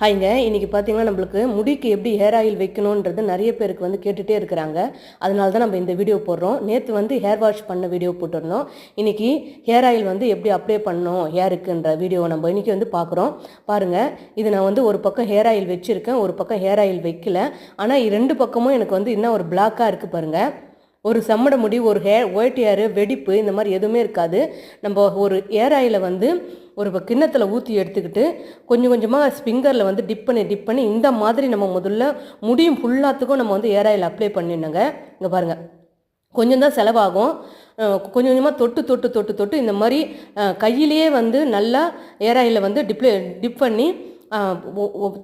ஹாய்ங்க இன்றைக்கி பார்த்தீங்கன்னா நம்மளுக்கு முடிக்கு எப்படி ஹேர் ஆயில் வைக்கணுன்றது நிறைய பேருக்கு வந்து கேட்டுகிட்டே இருக்கிறாங்க. அதனால தான் நம்ம இந்த வீடியோ போடுறோம். நேற்று வந்து ஹேர் வாஷ் பண்ண வீடியோ போட்டிருந்தோம். இன்றைக்கி ஹேர் ஆயில் வந்து எப்படி அப்ளை பண்ணணும் ஹேருக்குன்ற வீடியோவை நம்ம இன்றைக்கி வந்து பார்க்குறோம் பாருங்கள் இது நான் வந்து ஒரு பக்கம் ஹேர் ஆயில் வச்சுருக்கேன் ஒரு பக்கம் ஹேர் ஆயில் வைக்கல. ஆனால் ரெண்டு பக்கமும் எனக்கு வந்து இன்னும் ஒரு பிளாக்காக இருக்குது பாருங்கள் ஒரு செம்மட முடி ஒரு ஹேர் ஒயிட் ஏர் வெடிப்பு இந்த மாதிரி எதுவுமே இருக்காது. நம்ம ஒரு ஏர் ஆயிலை வந்து ஒரு கிண்ணத்தில் ஊற்றி எடுத்துக்கிட்டு கொஞ்சம் கொஞ்சமாக ஸ்பிங்கரில் வந்து டிப் பண்ணி டிப் பண்ணி இந்த மாதிரி நம்ம முதல்ல முடியும் ஃபுல்லாத்துக்கும் நம்ம வந்து ஏர் ஆயில் அப்ளை பண்ணிடணுங்க. இங்கே பாருங்கள் கொஞ்சம் தான் செலவாகும். கொஞ்சம் கொஞ்சமாக தொட்டு தொட்டு தொட்டு தொட்டு இந்த மாதிரி கையிலேயே வந்து நல்லா ஏர் ஆயிலில் வந்து டிப்ளே டிப் பண்ணி அஹ்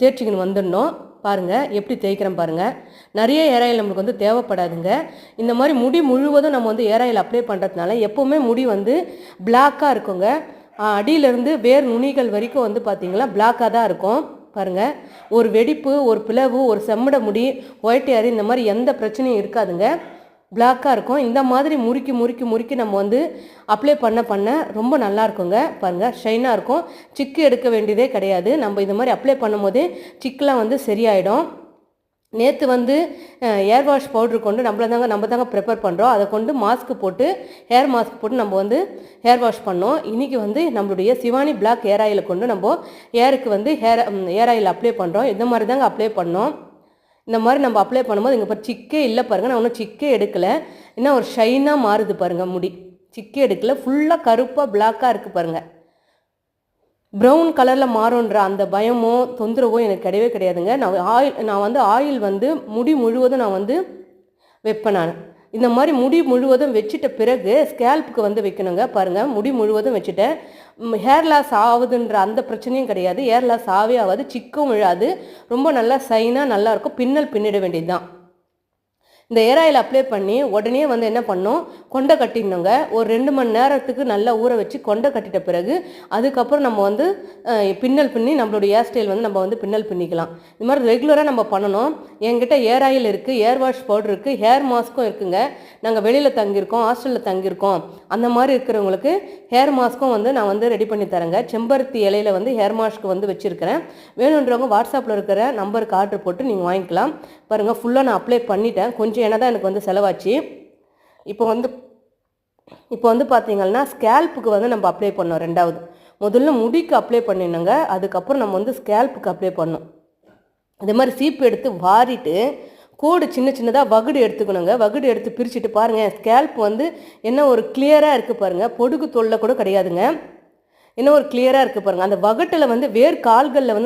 தேய்ச்சிக்கின்னு வந்துடணும். பாருங்கள் எப்படி தேய்க்கிறேன் பாருங்கள் நிறைய ஏர் ஆயில் நம்மளுக்கு வந்து தேவைப்படாதுங்க. இந்த மாதிரி முடி முழுவதும் நம்ம வந்து ஏர் ஆயில் அப்ளை பண்ணுறதுனால எப்போவுமே முடி வந்து பிளாக்காக இருக்குங்க. அடியிலேருந்து வேர் நுனிகள் வரைக்கும் வந்து பார்த்திங்கன்னா பிளாக்காக தான் இருக்கும். பாருங்கள் ஒரு வெடிப்பு ஒரு பிளவு ஒரு செம்மட முடி ஒயிட் ஏர் இந்த மாதிரி எந்த பிரச்சனையும் இருக்காதுங்க. பிளாக்காக இருக்கும். இந்த மாதிரி முறுக்கி முறுக்கி முறுக்கி நம்ம வந்து அப்ளை பண்ண பண்ண ரொம்ப நல்லா இருக்குங்க. பாருங்கள் ஷைனாக இருக்கும். சிக்கு எடுக்க வேண்டியதே கிடையாது. நம்ம இது மாதிரி அப்ளை பண்ணும்போதே சிக்கெலாம் வந்து சரியாயிடும். நேற்று வந்து ஏர் வாஷ் பவுட்ரு கொண்டு நம்மள தாங்க நம்ம தாங்க ப்ரிப்பேர் பண்ணுறோம் அதை கொண்டு மாஸ்க் போட்டு ஹேர் மாஸ்க் போட்டு நம்ம வந்து ஹேர் வாஷ் பண்ணோம். இன்றைக்கி வந்து நம்மளுடைய சிவானி பிளாக் ஹேர் ஆயிலை கொண்டு நம்ம ஹேருக்கு வந்து ஹேர் ஹேர் ஆயில் அப்ளை பண்ணுறோம் இந்த மாதிரி தாங்க அப்ளை பண்ணோம். இந்த மாதிரி நம்ம அப்ளை பண்ணும்போது இங்கே பாரு சிக்கே இல்லை பாருங்கள் நான் ஒன்றும் சிக்கே எடுக்கலை. என்ன ஒரு ஷைனாக மாறுது பாருங்கள் முடி. சிக்கே எடுக்கல. ஃபுல்லாக கருப்பாக பிளாக்காக இருக்குது பாருங்கள் ப்ரௌன் கலரில் மாறுன்ற அந்த பயமோ தொந்தரவோ எனக்கு கிடையவே கிடையாதுங்க. நான் ஆயில் நான் வந்து ஆயில் வந்து முடி முழுவதும் நான் வந்து வைப்பேன் நான். இந்த மாதிரி முடி முழுவதும் வச்சுட்ட பிறகு ஸ்கேல்ப்புக்கு வந்து வைக்கணுங்க. பாருங்கள் முடி முழுவதும் வச்சுட்டேன் ஹேர் லாஸ் ஆகுதுன்ற அந்த பிரச்சனையும் கிடையாது. ஹேர் லாஸ் ஆகவே ஆகாது. சிக்கும் விழாது ரொம்ப நல்லா சைனாக நல்லாயிருக்கும் பின்னல் பின்னிட வேண்டியது தான் இந்த ஏர் ஆயில் அப்ளை பண்ணி உடனே வந்து என்ன பண்ணோம்? கொண்டை கட்டிடணுங்க. ஒரு ரெண்டு மணி நேரத்துக்கு நல்லா ஊற வச்சு கொண்டை கட்டிட்ட பிறகு அதுக்கப்புறம் நம்ம வந்து பின்னல் பின்னி நம்மளுடைய ஏர் ஸ்டைல் வந்து நம்ம வந்து பின்னல் பின்னிக்கலாம். இது மாதிரி ரெகுலராக நம்ம பண்ணணும். என்கிட்ட ஏர் ஆயில் இருக்குது ஏர் வாஷ் பவுடர் இருக்குது ஹேர் மாஸ்க்கும் இருக்குங்க. நாங்கள் வெளியில் தங்கியிருக்கோம் ஹாஸ்டலில் தங்கியிருக்கோம். அந்த மாதிரி இருக்கிறவங்களுக்கு ஹேர் மாஸ்க்கும் வந்து நான் வந்து ரெடி பண்ணி தரேங்க. செம்பருத்தி இலையில வந்து ஹேர் மாஸ்க்கு வந்து வச்சுருக்கிறேன். வேணுன்றவங்க வாட்ஸ்அப்பில் இருக்கிற நம்பருக்கு ஆர்டர் போட்டு நீங்கள் வாங்கிக்கலாம். பாருங்கள் ஃபுல்லாக நான் அப்ளை பண்ணிட்டேன். கொஞ்சம் என்ன தான் எனக்கு வந்து செலவாச்சு. இப்போ வந்து இப்போ வந்து பார்த்தீங்கன்னா ஸ்கேல்ப்புக்கு வந்து நம்ம அப்ளை பண்ணோம் ரெண்டாவது. முதல்ல முடிக்கு அப்ளை பண்ணிடணுங்க. அதுக்கப்புறம் நம்ம வந்து ஸ்கேல்ப்புக்கு அப்ளை பண்ணோம் அதே மாதிரி சீப்பு எடுத்து வாரிட்டு கோடு சின்ன சின்னதாக வகுடு எடுத்துக்கணுங்க. வகுடு எடுத்து பிரிச்சுட்டு பாருங்கள் ஸ்கேல்ப் வந்து என்ன ஒரு கிளியராக இருக்குது பாருங்கள் பொடுகு தொல்லை கூட கிடையாதுங்க. என்ன ஒரு கிளியராக இருக்குது பாருங்கள் அந்த வகுட்டில் வந்து வேர் கால்களில் வந்து